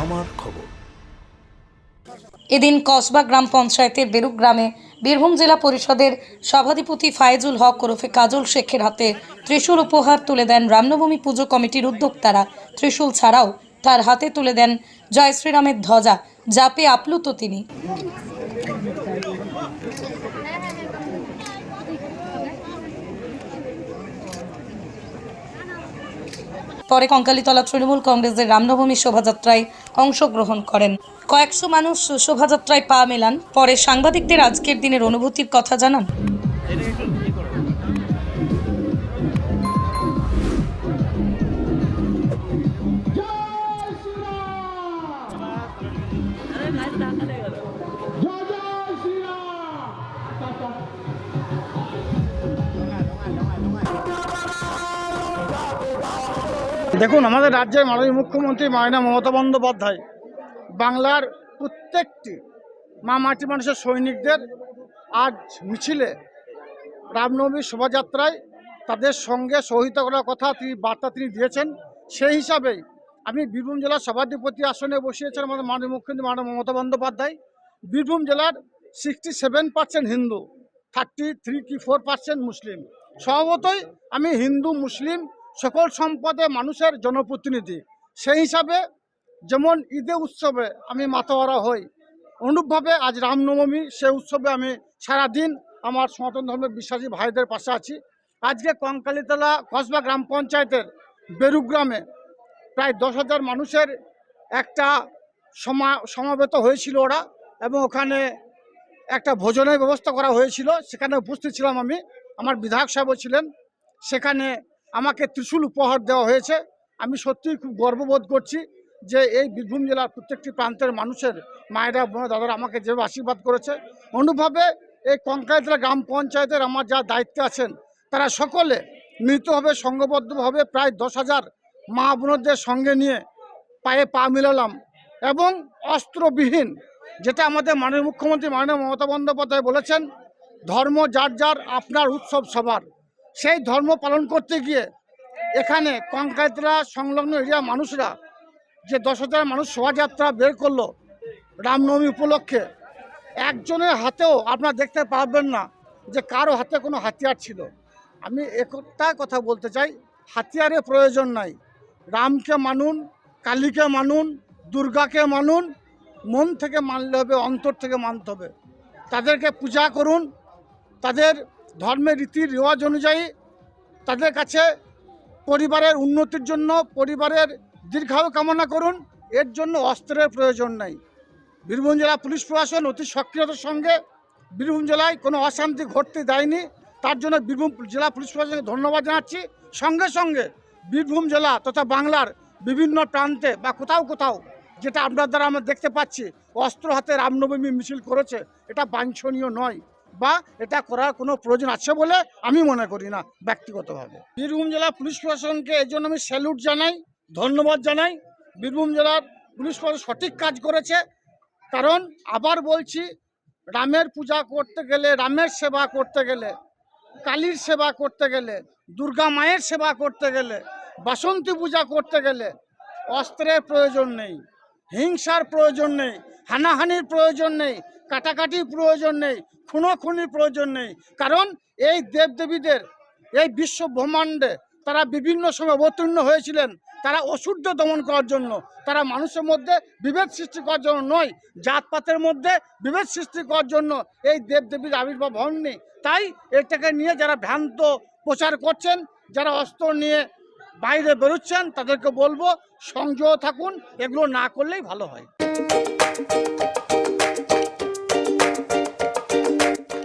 আমার খবর। এদিন কসবা গ্রাম পঞ্চায়েতের বেরুক গ্রামে বীরভূম জেলা পরিষদের সভাধিপতি ফায়েজুল হক ওরফে কাজল শেখের হাতে ত্রিশূল উপহার তুলে দেন রামনবমী পুজো কমিটির উদ্যোক্তারা। ত্রিশূল ছাড়াও তার হাতে তুলে দেন জয় শ্রীরামের ধ্বজা পেয়ে আপ্লুত তিনি। পরে কঙ্কালীতলা তৃণমূল কংগ্রেসের রামনবমী শোভাযাত্রায় অংশগ্রহণ করেন। কয়েকশো মানুষ শোভাযাত্রায় পা মেলান। পরে সাংবাদিকদের আজকের দিনের অনুভূতির কথা জানান। দেখুন, আমাদের রাজ্যের মাননীয় মুখ্যমন্ত্রী মায়না মমতা বন্দ্যোপাধ্যায়, বাংলার প্রত্যেকটি মা মাটি মানুষের সৈনিকদের আজ মিছিলে রামনবমী শোভাযাত্রায় তাদের সঙ্গে সহিত করার কথা তিনি বার্তা তিনি দিয়েছেন। সেই হিসাবেই আমি বীরভূম জেলার সভাধিপতি আসনে বসিয়েছেন আমাদের মাননীয় মুখ্যমন্ত্রী মাননীয় মমতা বন্দ্যোপাধ্যায়। বীরভূম জেলার sixty seven percent Hindu thirty three কি ফোর পার্সেন্ট মুসলিম। স্বভাবতই আমি হিন্দু, মুসলিম সকল সম্পদে মানুষের জনপ্রতিনিধি। সেই হিসাবে যেমন ঈদে উৎসবে আমি মাতোয়ারা হই, অনুরূপভাবে আজ রামনবমী, সে উৎসবে আমি সারাদিন আমার সনাতন ধর্মের বিশ্বাসী ভাইদের পাশে আছি। আজকে কঙ্কালীতলা কসবা গ্রাম পঞ্চায়েতের বেরুক গ্রামে প্রায় দশ হাজার মানুষের একটা সমা, সমাবেত হয়েছিল ওরা এবং ওখানে একটা ভোজনের ব্যবস্থা করা হয়েছিল। সেখানে উপস্থিত ছিলাম আমি। আমার বিধায়ক সাহেবও ছিলেন। সেখানে আমাকে ত্রিশূল উপহার দেওয়া হয়েছে। আমি সত্যিই খুব গর্ববোধ করছি যে এই বীরভূম জেলার প্রত্যেকটি প্রান্তের মানুষের মায়েরা বোন দাদারা আমাকে যেভাবে আশীর্বাদ করেছে অনুভাবে এই কঙ্কায়তলা গ্রাম পঞ্চায়েতের আমার যা দায়িত্বে আছেন, তারা সকলে মিলিতভাবে সংঘবদ্ধভাবে প্রায় দশ হাজার মা বোনদের সঙ্গে নিয়ে পায়ে পা মিলালাম এবং অস্ত্রবিহীন, যেটা আমাদের মাননীয় মুখ্যমন্ত্রী মাননীয় মমতা বন্দ্যোপাধ্যায় বলেছেন, ধর্ম যার যার, আপনার উৎসব সবার। সেই ধর্ম পালন করতে গিয়ে এখানে কঙ্কায়তলা সংলগ্ন এরিয়া মানুষরা যে দশ হাজার মানুষ শোভাযাত্রা বের করল রামনবমী উপলক্ষে, একজনের হাতেও আপনারা দেখতে পারবেন না যে কারও হাতে কোনো হাতিয়ার ছিল। আমি একটা কথা বলতে চাই, হাতিয়ারের প্রয়োজন নাই। রামকে মানুন, কালীকে মানুন, দুর্গাকে মানুন, মন থেকে মানলে হবে, অন্তর থেকে মানতে হবে। তাদেরকে পূজা করুন, তাদের ধর্মের রীতি রেওয়াজ অনুযায়ী তাদের কাছে পরিবারের উন্নতির জন্য পরিবারের দীর্ঘায়ু কামনা করুন। এর জন্য অস্ত্রের প্রয়োজন নাই। বীরভূম জেলা পুলিশ প্রশাসন অতি সক্রিয়তার সঙ্গে বীরভূম জেলায় কোনো অশান্তি ঘটতে দেয়নি। তার জন্য বীরভূম জেলা পুলিশ প্রশাসনকে ধন্যবাদ জানাচ্ছি। সঙ্গে সঙ্গে বীরভূম জেলা তথা বাংলার বিভিন্ন প্রান্তে বা কোথাও কোথাও যেটা আপনার দ্বারা আমরা দেখতে পাচ্ছি, অস্ত্র হাতে রামনবমী মিছিল করেছে, এটা বাঞ্ছনীয় নয়। বা এটা করার কোনো প্রয়োজন আছে বলে আমি মনে করি না ব্যক্তিগতভাবে। বীরভূম জেলা পুলিশ প্রশাসনকে এই জন্য আমি স্যালুট জানাই, ধন্যবাদ জানাই। বীরভূম জেলার পুলিশ প্রশাসন সঠিক কাজ করেছে, কারণ আবার বলছি, রামের পূজা করতে গেলে, রামের সেবা করতে গেলে, কালীর সেবা করতে গেলে, দুর্গা মায়ের সেবা করতে গেলে, বাসন্তী পূজা করতে গেলে অস্ত্রের প্রয়োজন নেই, হিংসার প্রয়োজন নেই, হানাহানির প্রয়োজন নেই কাটাকাটির প্রয়োজন নেই, খুনোখুনির প্রয়োজন নেই। কারণ এই দেবদেবীদের, এই বিশ্ব ব্রহ্মাণ্ডে তারা বিভিন্ন সময় অবতীর্ণ হয়েছিলেন। তারা অশুদ্ধ দমন করার জন্য, তারা মানুষের মধ্যে বিভেদ সৃষ্টি করার জন্য নয়, জাতপাতের মধ্যে বিভেদ সৃষ্টি করার জন্য এই দেবদেবীর আবির্ভাব হননি। তাই এটাকে নিয়ে যারা ভ্রান্ত প্রচার করছেন, যারা অস্ত্র নিয়ে বাইরে বেরোচ্ছেন, তাদেরকে বলব সংযত থাকুন, এগুলো না করলেই ভালো হয়।